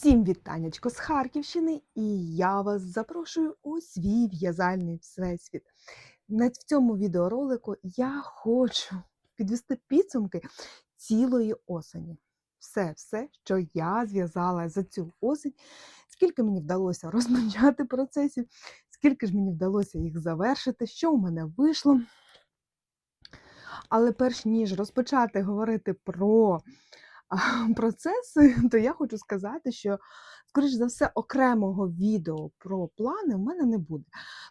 Всім вітаннячко з Харківщини, і я вас запрошую у свій в'язальний всесвіт. На цьому відеоролику я хочу підвести підсумки цілої осені. Все, все, що я зв'язала за цю осень, скільки мені вдалося розпочати процесів, скільки ж мені вдалося їх завершити, що у мене вийшло. Але перш ніж розпочати говорити про процеси, то я хочу сказати, що, скоріш за все, окремого відео про плани в мене не буде.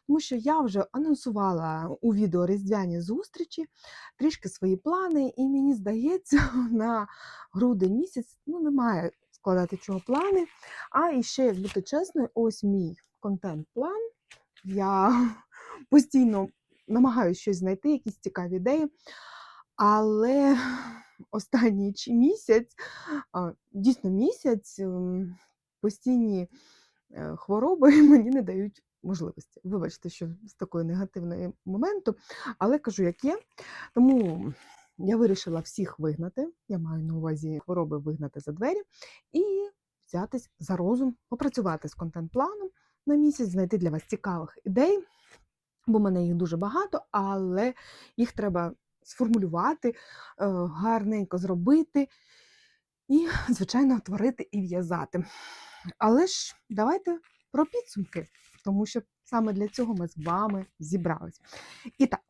Тому що я вже анонсувала у відео різдвяні зустрічі трішки свої плани, і мені здається, на грудень місяць ну, немає складати чого плани. А і ще, як бути чесною, ось мій контент-план. Я постійно намагаюся щось знайти, якісь цікаві ідеї. Але останній чи місяць, дійсно місяць, ем, постійні е, хвороби мені не дають можливості. Вибачте, що з такої негативної моменту, але кажу, як є. Тому я вирішила всіх вигнати. Я маю на увазі хвороби вигнати за двері і взятись за розум, попрацювати з контент-планом на місяць, знайти для вас цікавих ідей, бо в мене їх дуже багато, але їх треба сформулювати, е, гарненько зробити і, звичайно, творити і в'язати. Але ж давайте про підсумки, тому що саме для цього ми з вами зібрались. І так,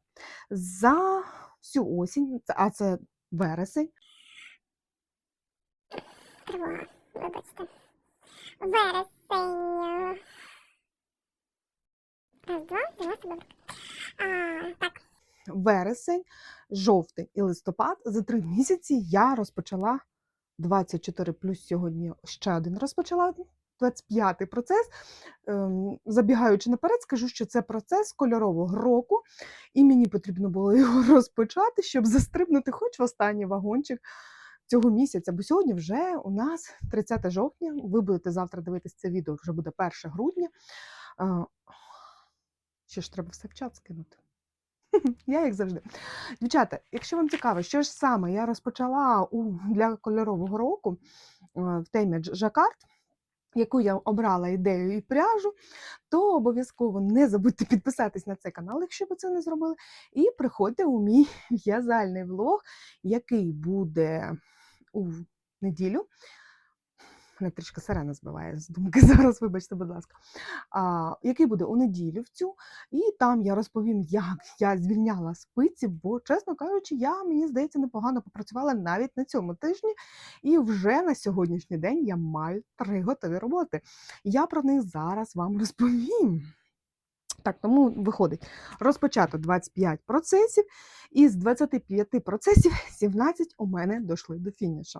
за всю осінь, а це вересень. Вересень. Раз, два, два, себе. А, так, вересень, жовтень і листопад за три місяці я розпочала 24 плюс сьогодні ще один розпочала 25-й процес. Ем, Забігаючи наперед, скажу, що це процес кольорового року, і мені потрібно було його розпочати, щоб застрибнути хоч в останній вагончик цього місяця. Бо сьогодні вже у нас 30 жовтня. Ви будете завтра дивитися це відео, вже буде 1 грудня. Е, Ще ж треба все в чат скинути. Я як завжди. Дівчата, якщо вам цікаво, що ж саме я розпочала для кольорового року е, в темі жакард, яку я обрала ідею і пряжу, то обов'язково не забудьте підписатись на цей канал, якщо ви це не зробили. І приходьте у мій в'язальний влог, який буде у неділю. Мене трішки сирена збиває з думки зараз, вибачте, будь ласка. А, який буде у неділю в цю, і там я розповім, як я звільняла спиці, бо, чесно кажучи, я, мені здається, непогано попрацювала навіть на цьому тижні, і вже на сьогоднішній день я маю три готові роботи. Я про них зараз вам розповім. Так, тому виходить, розпочато 25 процесів, і з 25 процесів 17 у мене дійшли до фінішу.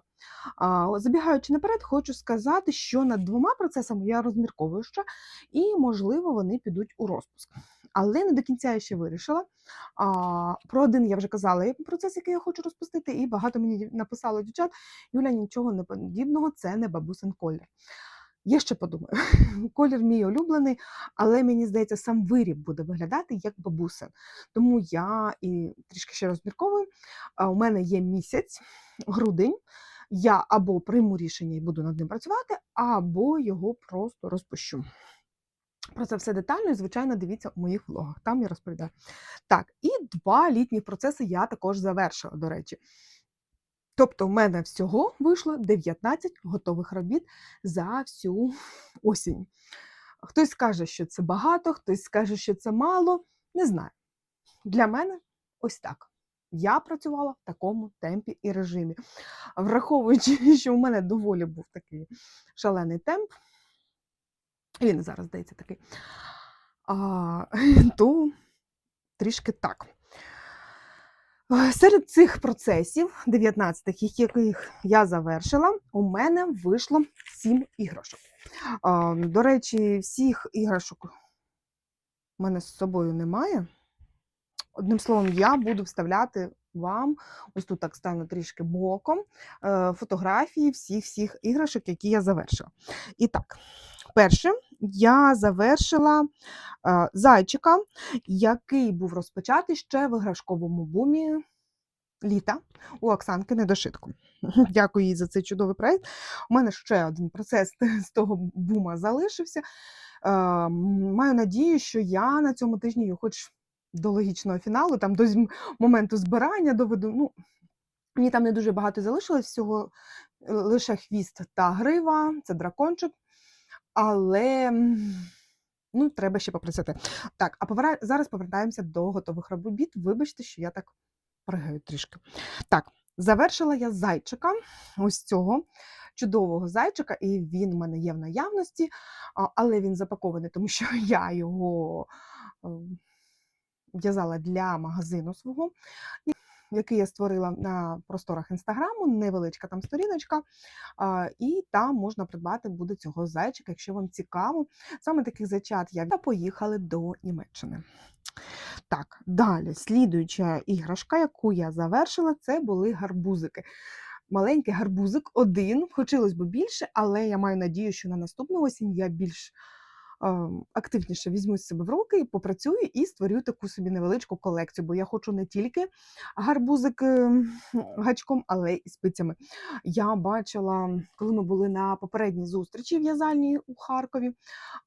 Забігаючи наперед, хочу сказати, що над двома процесами я розмірковую ще, і, можливо, вони підуть у розпуск. Але не до кінця я ще вирішила. А, про один я вже казала, процес, який я хочу розпустити, і багато мені написало дівчат: Юля, нічого не подібного, це не бабусин колір. Я ще подумаю. Колір мій улюблений, але мені здається, сам виріб буде виглядати як бабусин. Тому я і трішки ще розмірковую. У мене є місяць, грудень. Я або прийму рішення і буду над ним працювати, або його просто розпущу. Про це все детально і, звичайно, дивіться у моїх влогах. Там я розповідаю. Так, і два літні процеси я також завершила, до речі. Тобто, в мене всього вийшло 19 готових робіт за всю осінь. Хтось скаже, що це багато, хтось скаже, що це мало. Не знаю. Для мене ось так. Я працювала в такому темпі і режимі. Враховуючи, що у мене доволі був такий шалений темп, він зараз здається такий, а, то трішки так. Е, Серед цих процесів, 19 їх- яких я завершила, у мене вийшло 7 іграшок. До речі, всіх іграшок у мене з собою немає. Одним словом, я буду вставляти вам, ось тут так стану трішки боком, е, фотографії всіх-всіх іграшок, які я завершила. І так, перше, я завершила е, зайчика, який був розпочатий ще в іграшковому бумі літа у Оксанки Недошитку. Дякую їй за цей чудовий проєкт. У мене ще один процес з того бума залишився. Е, Маю надію, що я на цьому тижні хоч до логічного фіналу, там до моменту збирання доведу. Ну, мені там не дуже багато залишилось, всього е, лише хвіст та грива, це дракончик. Але ну, треба ще попросити. Так, а повера... зараз повертаємося до готових робіт. Вибачте, що я так пригаю трішки. Так, завершила я зайчика, ось цього чудового зайчика, і він у мене є в наявності, але він запакований, тому що я його ем, в'язала для магазину свого, який я створила на просторах інстаграму, невеличка там сторіночка, і там можна придбати буде цього зайчика, якщо вам цікаво. Саме таких зайчат я та поїхали до Німеччини. Так, далі, слідуюча іграшка, яку я завершила, це були гарбузики. Маленький гарбузик один, хотілося б більше, але я маю надію, що на наступну осінь я більш активніше візьму себе в руки, попрацюю і створю таку собі невеличку колекцію, бо я хочу не тільки гарбузик ем, гачком, але й спицями. Я бачила, коли ми були на попередній зустрічі в'язальній у Харкові,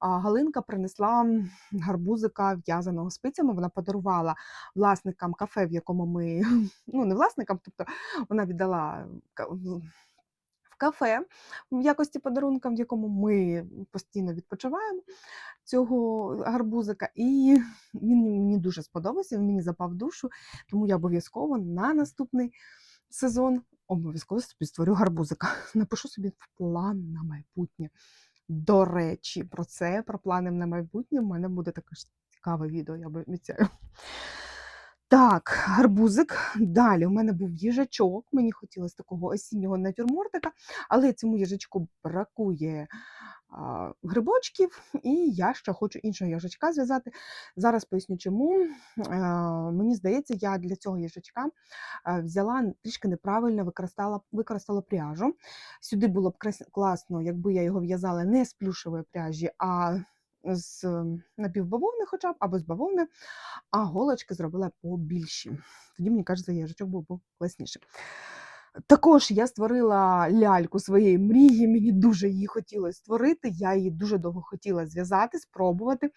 Галинка принесла гарбузика в'язаного спицями. Вона подарувала власникам кафе, в якому ми ну не власникам, тобто вона віддала кафе в якості подарунка, в якому ми постійно відпочиваємо цього гарбузика. І він мені дуже сподобався, він мені запав душу, тому я обов'язково на наступний сезон обов'язково собі створю гарбузика. Напишу собі в план на майбутнє. До речі, про це, про плани на майбутнє, в мене буде також цікаве відео, я обіцяю. Так, гарбузик. Далі у мене був їжачок. Мені хотілося такого осіннього натюрмортика, але цьому їжачку бракує а, грибочків, і я ще хочу іншого їжачка зв'язати. Зараз поясню, чому. А, мені здається, я для цього їжачка взяла трішки неправильно використала, використала пряжу. Сюди було б класно, якби я його в'язала не з плюшевої пряжі, а з напівбавовни, хоча б або з бавовни, а голочки зробила побільші. Тоді, мені кажеться, їжачок був би класніше. Також я створила ляльку своєї мрії. Мені дуже її хотілося створити. Я її дуже довго хотіла зв'язати, спробувати.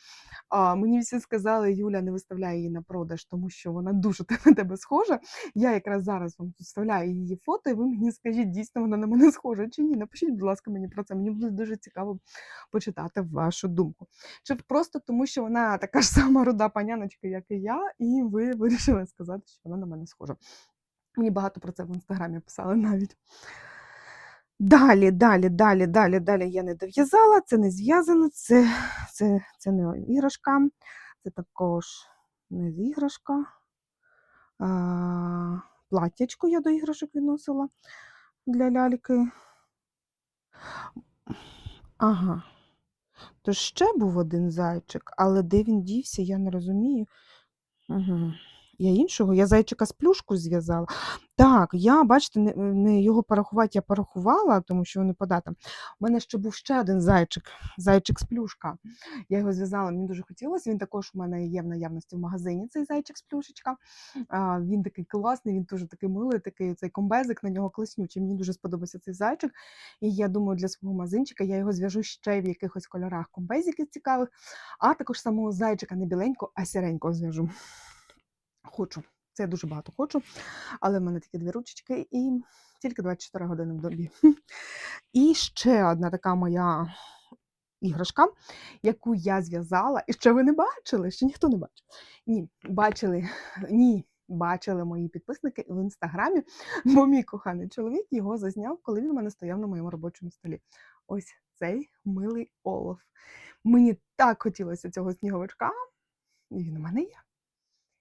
А, мені всі сказали, Юля, не виставляй її на продаж, тому що вона дуже на тебе схожа. Я якраз зараз вам вставляю її фото, і ви мені скажіть, дійсно вона на мене схожа чи ні. Напишіть, будь ласка, мені про це. Мені буде дуже цікаво почитати вашу думку. Чи просто тому, що вона така ж сама руда паняночка, як і я, і ви вирішили сказати, що вона на мене схожа. Мені багато про це в інстаграмі писали навіть. Далі, далі, далі, далі, далі я не дов'язала, це не зв'язано, це, це, це не іграшка, це також не іграшка. А, платтячко я до іграшок відносила для ляльки. Ага. То ще був один зайчик, але де він дівся, я не розумію. Угу. Я іншого, я зайчика з плюшку зв'язала. Так, я, бачите, не, не його порахувати я порахувала, тому що вони по датам. У мене ще був ще один зайчик, зайчик з плюшка. Я його зв'язала, мені дуже хотілося. Він також у мене є в наявності в магазині, цей зайчик з плюшечка. А, він такий класний, він дуже такий милий, такий цей комбезик на нього класнючий. Мені дуже сподобався цей зайчик. І я думаю, для свого магазинчика я його зв'яжу ще в якихось кольорах комбезиків цікавих, а також самого зайчика не біленького, а сіренького зв'яжу. Хочу. Це я дуже багато хочу, але в мене такі дві ручечки і тільки 24 години в добі. І ще одна така моя іграшка, яку я зв'язала, і ще ви не бачили, ще ніхто не бачив. Ні, бачили, ні, бачили мої підписники в інстаграмі, бо мій коханий чоловік його зазняв, коли він у мене стояв на моєму робочому столі. Ось цей милий олов. Мені так хотілося цього сніговичка, і він у мене є.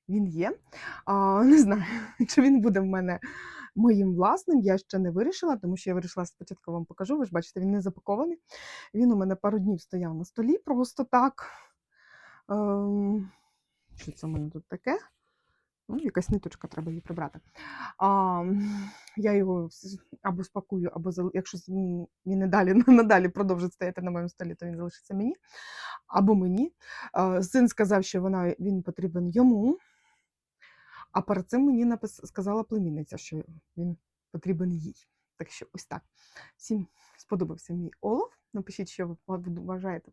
Він є. А, не знаю, чи він буде в мене моїм власним. Я ще не вирішила, тому що я вирішила спочатку вам покажу. Ви ж бачите, він не запакований. Він у мене пару днів стояв на столі просто так. Ем, що це в мене тут таке? Ну, якась ниточка, треба її прибрати. А, я його або спакую, або зал- якщо він і далі надалі продовжить стояти на моєму столі, то він залишиться мені або мені. А, син сказав, що вона, він потрібен йому. А перед цим мені напис... сказала племінниця, що він потрібен їй. Так що ось так. Всім сподобався мій олов. Напишіть, що ви вважаєте.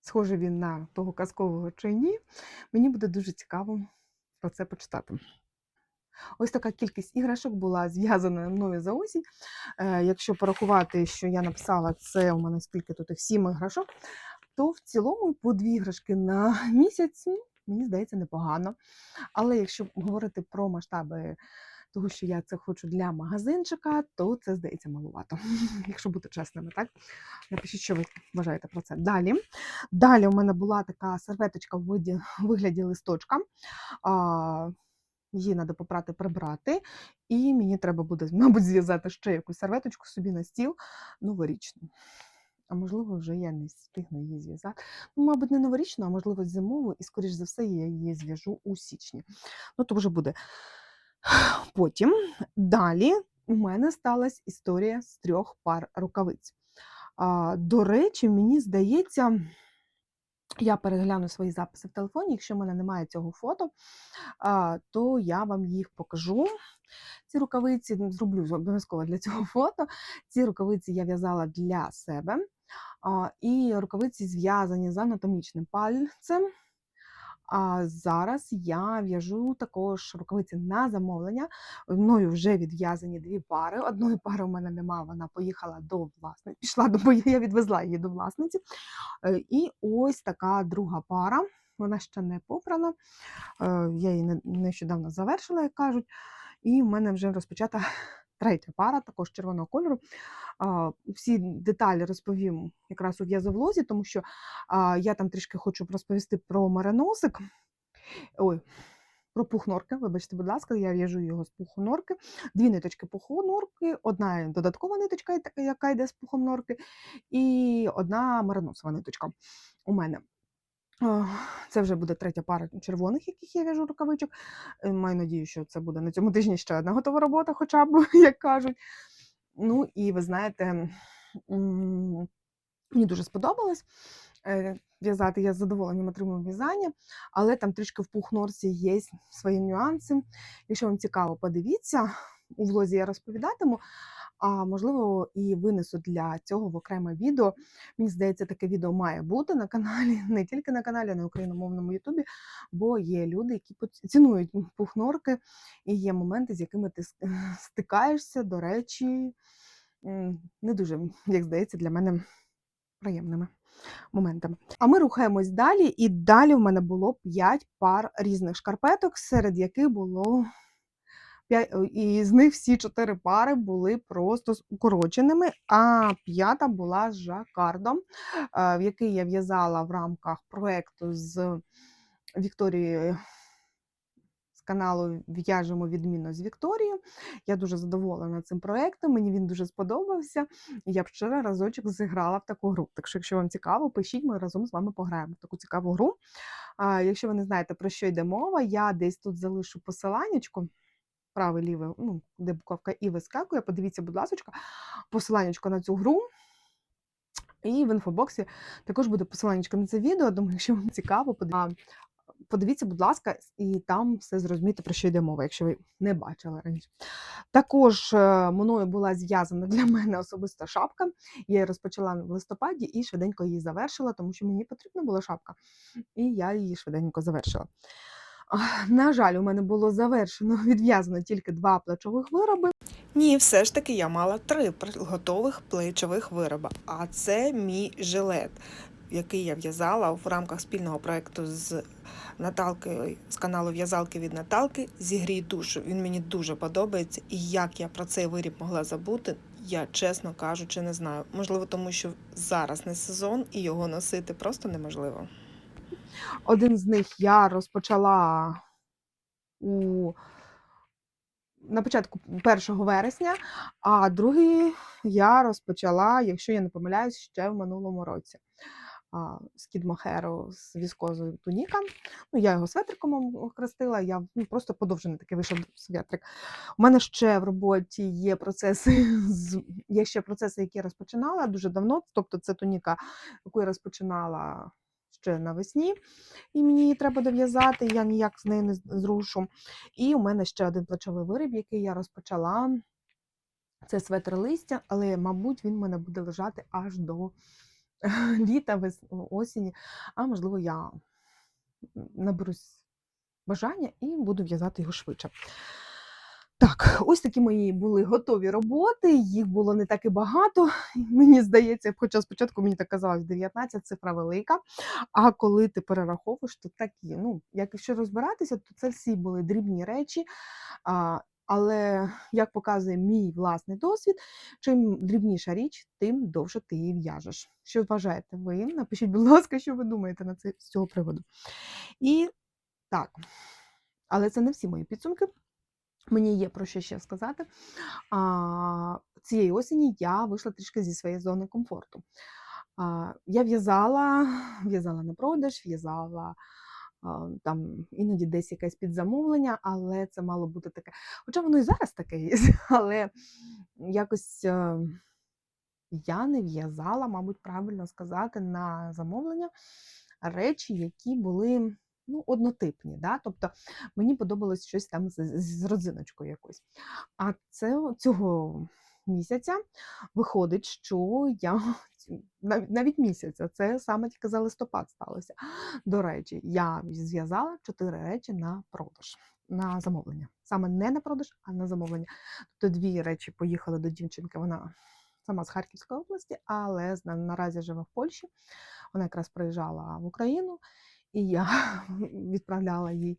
Схожий він на того казкового чи ні. Мені буде дуже цікаво про це почитати. Ось така кількість іграшок була зв'язана мною за осінь. Е, якщо порахувати, що я написала, це у мене скільки тут їх сім іграшок, то в цілому по дві іграшки на місяць, мені здається, непогано. Але якщо говорити про масштаби того, що я це хочу для магазинчика, то це здається малувато, якщо бути чесними, так? Напишіть, що ви вважаєте про це. Далі. Далі у мене була така серветочка в вигляді листочка. А, Її треба попрати, прибрати. І мені треба буде, мабуть, зв'язати ще якусь серветочку собі на стіл новорічну. А можливо, вже я не встигну її зв'язати. Ну, мабуть, не новорічну, а можливо, зимову, і, скоріш за все, я її зв'яжу у січні. Ну, то вже буде потім. Далі у мене сталася історія з трьох пар рукавиць. А, до речі, мені здається, я перегляну свої записи в телефоні. Якщо в мене немає цього фото, то я вам їх покажу. Ці рукавиці ну, зроблю обов'язково для цього фото. Ці рукавиці я в'язала для себе. І рукавиці зв'язані з анатомічним пальцем. А зараз я в'яжу також рукавиці на замовлення. Мною вже відв'язані дві пари. Одної пари у мене немає, вона поїхала до власниці. Пішла до я відвезла її до власниці. Е, І ось така друга пара. Вона ще не попрана. Е, Я її нещодавно завершила, як кажуть. І в мене вже розпочата третя пара, також червоного кольору. Всі деталі розповім якраз у в'язовлозі, тому що я там трішки хочу розповісти про мереносик. Ой, про пухнорки, вибачте, будь ласка, я в'яжу його з пухонорки. Дві ниточки пухонорки, одна додаткова ниточка, яка- йде з пухонорки, і одна мереносова ниточка у мене. Це вже буде третя пара червоних, яких я в'яжу рукавичок. Е, Маю надію, що це буде на цьому тижні ще одна готова робота, хоча б, як кажуть. Ну і ви знаєте, мені дуже сподобалось е, в'язати. Я з задоволенням отримую в'язання, але там трішки в пухнорці є свої нюанси. Якщо вам цікаво, подивіться. У влозі я розповідатиму, а можливо, і винесу для цього в окреме відео. Мені здається, таке відео має бути на каналі, не тільки на каналі, а на україномовному Ютубі, бо є люди, які цінують пухнорки, і є моменти, з якими ти стикаєшся, до речі, не дуже, як здається, для мене приємними моментами. А ми рухаємось далі, і далі в мене було 5 пар різних шкарпеток, серед яких було. Е, І з них всі чотири пари були просто з укороченими, а п'ята була з жакардом, е, в який я в'язала в рамках проєкту з Вікторією каналу В'яжемо відмінно з Вікторією. Я дуже задоволена цим проєктом, мені він дуже сподобався. Я б ще разочок зіграла в таку гру. Так що, якщо вам цікаво, пишіть, ми разом з вами пограємо в таку цікаву гру. Якщо ви не знаєте, про що йде мова, я десь тут залишу посиланнячко. Праве, ліве, ну, де буковка І вискакує. Подивіться, будь ласка, посиланнячко на цю гру. І в інфобоксі також буде посиланнячко на це відео. Думаю, якщо вам цікаво, подивіться. Будь ласка, і там все зрозумієте, про що йде мова, якщо ви не бачили раніше. Також е, мною була зв'язана для мене особиста шапка. Я її розпочала в листопаді і швиденько її завершила, тому що мені потрібна була шапка, і я її швиденько завершила. На жаль, у мене було завершено відв'язано тільки два плечових вироби. Ні, все ж таки я мала три готових плечових вироби. А це мій жилет, який я в'язала в рамках спільного проєкту з Наталкою з каналу В'язалки від Наталки. Зігрій душу. Він мені дуже подобається. І як я про цей виріб могла забути, я чесно кажучи, не знаю. Можливо, тому що зараз не сезон і його носити просто неможливо. Один з них я розпочала у на початку 1 вересня, а другий я розпочала, якщо я не помиляюсь, ще в минулому році. З кідмохеру з віскозою туніка. Ну, я його светриком охрестила, я ну, просто подовжений такий вийшов светрик. У мене ще в роботі є процеси, є ще процеси, які я розпочинала дуже давно. Тобто це туніка, яку я розпочинала ще навесні, і мені її треба дов'язати, я ніяк з нею не зрушу. І у мене ще один плечовий виріб, який я розпочала. Це светр листя, але, мабуть, він в мене буде лежати аж до літа, осені. А можливо, я наберусь бажання і буду в'язати його швидше. Так, ось такі мої були готові роботи. Їх було не так і багато. Мені здається, хоча спочатку мені так казалось 19, цифра велика. А коли ти перераховуєш, то такі. Ну, як якщо розбиратися, то це всі були дрібні речі. А, але як показує мій власний досвід, чим дрібніша річ, тим довше ти її в'яжеш. Що вважаєте ви? Напишіть, будь ласка, що ви думаєте на це з цього приводу. І так, але це не всі мої підсумки. Мені є про що ще сказати. А, цієї осені я вийшла трішки зі своєї зони комфорту. А, я в'язала, в'язала на продаж, в'язала там іноді десь якесь підзамовлення, але це мало бути таке. Хоча воно і зараз таке є, але якось е, я не в'язала, мабуть, правильно сказати, на замовлення речі, які були ну, однотипні. Да? Тобто мені подобалось щось там з, з родзиночкою якось. А це цього місяця виходить, що я навіть, навіть місяця, це саме тільки за листопад сталося. До речі, я зв'язала чотири речі на продаж. На замовлення. Саме не на продаж, а на замовлення. Тобто дві речі поїхали до дівчинки. Вона сама з Харківської області, але наразі живе в Польщі. Вона якраз приїжджала в Україну, і я відправляла їй.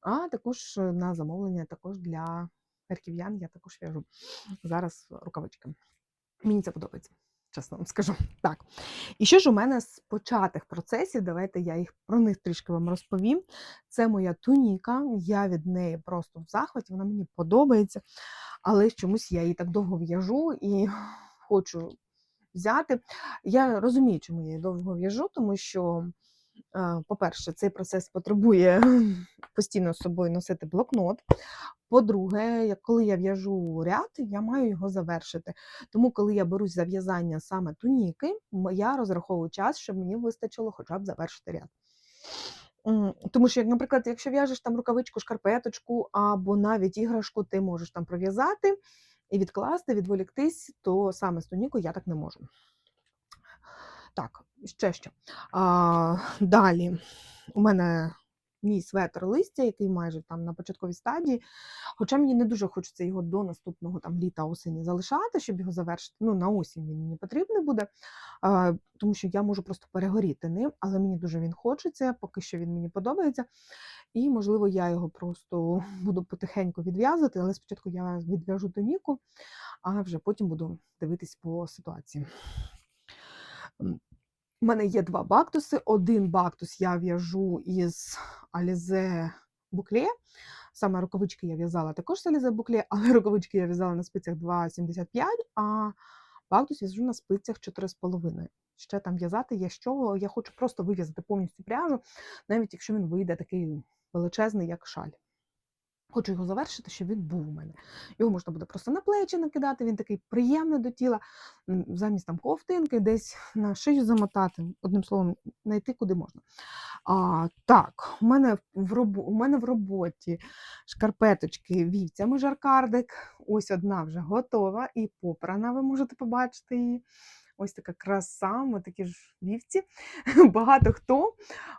А також на замовлення також для харків'ян я також в'яжу зараз рукавички. Мені це подобається, чесно вам скажу. Так. І що ж у мене з початих процесів? Давайте я їх про них трішки вам розповім. Це моя туніка. Я від неї просто в захваті, вона мені подобається, але чомусь я її так довго в'яжу і хочу взяти. Я розумію, чому я її довго в'яжу, тому що, по-перше, цей процес потребує постійно з собою носити блокнот. По-друге, коли я в'яжу ряд, я маю його завершити. Тому, коли я берусь за в'язання саме туніки, я розраховую час, щоб мені вистачило хоча б завершити ряд. Тому що, наприклад, якщо в'яжеш там рукавичку, шкарпеточку або навіть іграшку, ти можеш там пров'язати і відкласти, відволіктись, то саме з тунікою я так не можу. Так, ще що. А, далі у мене мій светр листя, який майже там на початковій стадії. Хоча мені не дуже хочеться його до наступного там літа осені залишати, щоб його завершити. Ну, на осінь він мені потрібний буде, а, тому що я можу просто перегоріти ним, але мені дуже він хочеться, поки що він мені подобається. І, можливо, я його просто буду потихеньку відв'язувати, але спочатку я відв'яжу тоніку, а вже потім буду дивитись по ситуації. У мене є два бактуси. Один бактус я в'яжу із Alize Bouclé. Саме рукавички я в'язала також з Alize Bouclé, але рукавички я в'язала на спицях 2,75, а бактус в'яжу на спицях 4,5. Ще там в'язати є що. Я хочу просто вив'язати повністю пряжу, навіть якщо він вийде такий величезний, як шаль. Хочу його завершити, щоб він був у мене. Його можна буде просто на плечі накидати, він такий приємний до тіла, замість там ковтинки, десь на шию замотати, одним словом, знайти куди можна. А, так, у мене в робо, у мене в роботі шкарпеточки вівцями жаркардик. Ось одна вже готова і попрана, ви можете побачити її. Ось така краса, ось такі ж вівці. Багато хто,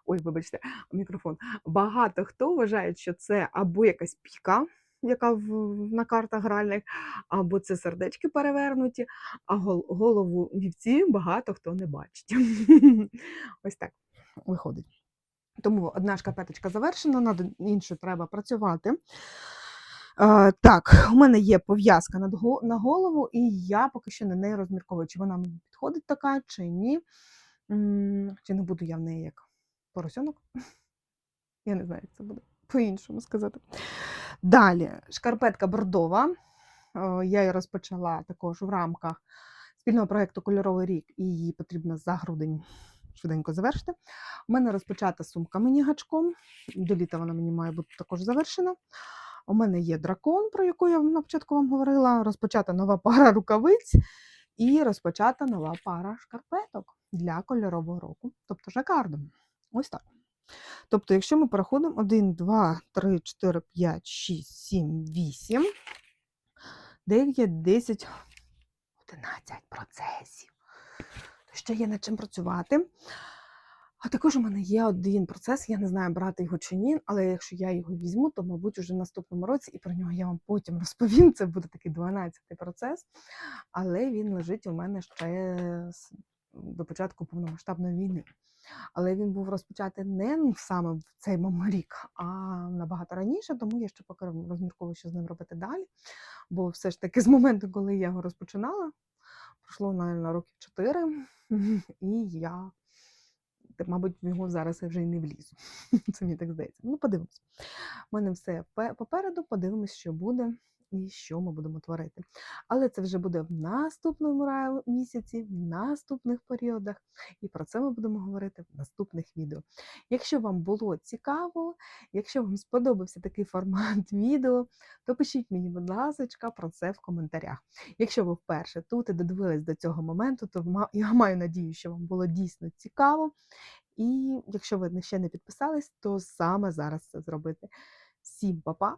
ой, вибачте, мікрофон. Багато хто вважає, що це або якась піка, яка в, на картах гральних, або це сердечки перевернуті, а гол- голову вівці багато хто не бачить. Ось так виходить. Тому одна шкарпеточка завершена, над іншою треба працювати. Е, так, у мене є пов'язка на голову, і я поки що на неї розмірковую, чи вона мені підходить така, чи ні. Чи не буду я в неї як поросенок. Я не знаю, як це буде по-іншому сказати. Далі, шкарпетка бордова. Е, Я її розпочала також в рамках спільного проєкту Кольоровий рік, і її потрібно за грудень швиденько завершити. У мене розпочата сумка мені гачком. До літа вона мені має бути також завершена. У мене є дракон, про яку я на початку вам говорила. Розпочата нова пара рукавиць і розпочата нова пара шкарпеток для кольорового року, тобто жакарду. Ось так. Тобто, якщо ми переходимо 1, 2, 3, 4, 5, 6, 7, 8, 9, 10, 11 процесів. То ще є над чим працювати. А також у мене є один процес, я не знаю, брати його чи ні, але якщо я його візьму, то, мабуть, уже в наступному році, і про нього я вам потім розповім. Це буде такий 12-й процес. Але він лежить у мене ще до початку повномасштабної війни. Але він був розпочатий не саме в цей рік, а набагато раніше, тому я ще поки розмірковую, що з ним робити далі. Бо все ж таки з моменту, коли я його розпочинала, пройшло, мабуть, років 4, і я, мабуть, в нього зараз я вже й не влізу. Це мені так здається. Ну, подивимось. У мене все пе- попереду, подивимось, що буде і що ми будемо творити. Але це вже буде в наступному місяці, в наступних періодах. І про це ми будемо говорити в наступних відео. Якщо вам було цікаво, якщо вам сподобався такий формат відео, то пишіть мені, будь ласка, про це в коментарях. Якщо ви вперше тут і додивились до цього моменту, то я маю надію, що вам було дійсно цікаво. І якщо ви ще не підписались, то саме зараз це зробити. Всім па-па